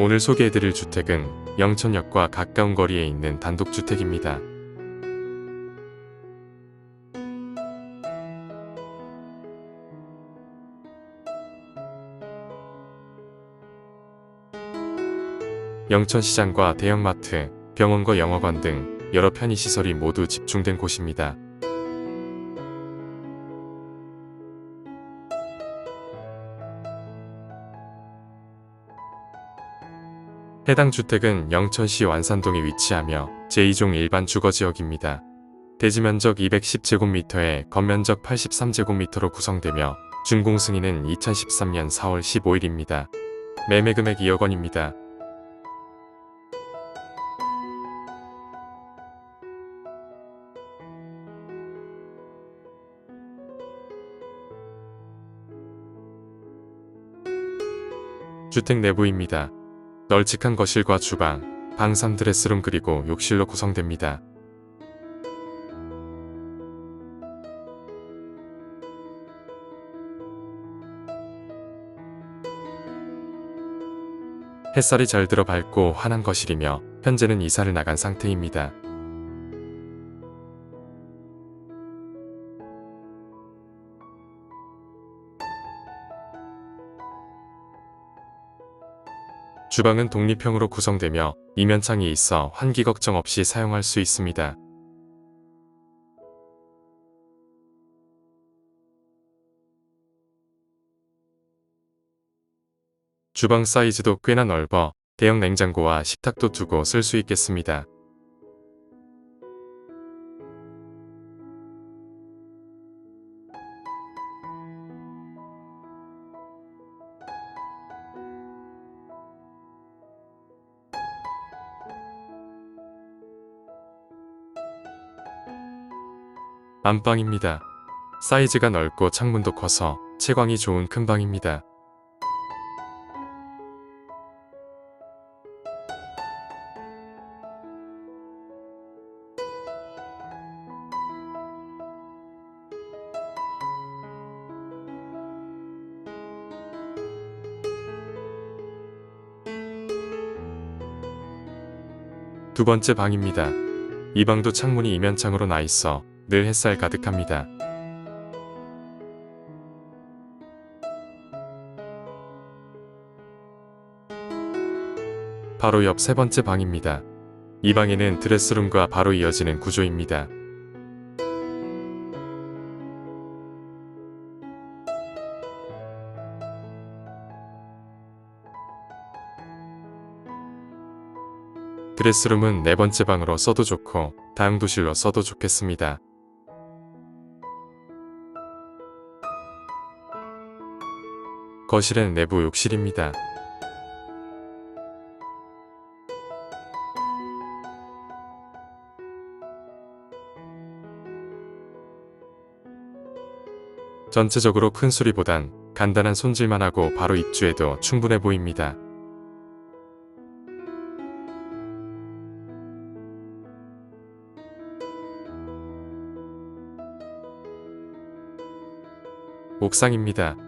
오늘 소개해드릴 주택은 영천역과 가까운 거리에 있는 단독주택입니다. 영천시장과 대형마트, 병원과 영화관 등 여러 편의시설이 모두 집중된 곳입니다. 해당 주택은 영천시 완산동에 위치하며 제2종 일반 주거지역입니다. 대지 면적 210제곱미터에 건면적 83제곱미터로 구성되며 준공 승인은 2013년 4월 15일입니다. 매매 금액 2억 원입니다. 주택 내부입니다. 널찍한 거실과 주방, 방 3드레스룸 그리고 욕실로 구성됩니다. 햇살이 잘 들어 밝고 환한 거실이며 현재는 이사를 나간 상태입니다. 주방은 독립형으로 구성되며 이면창이 있어 환기 걱정 없이 사용할 수 있습니다. 주방 사이즈도 꽤나 넓어 대형 냉장고와 식탁도 두고 쓸 수 있겠습니다. 안방입니다. 사이즈가 넓고 창문도 커서 채광이 좋은 큰 방입니다. 두 번째 방입니다. 이 방도 창문이 이면창으로 나 있어 늘 햇살 가득합니다. 바로 옆 세 번째 방입니다. 이 방에는 드레스룸과 바로 이어지는 구조입니다. 드레스룸은 네 번째 방으로 써도 좋고 다용도실로 써도 좋겠습니다. 거실은 내부 욕실입니다. 전체적으로 큰 수리보단 간단한 손질만 하고 바로 입주해도 충분해 보입니다. 옥상입니다.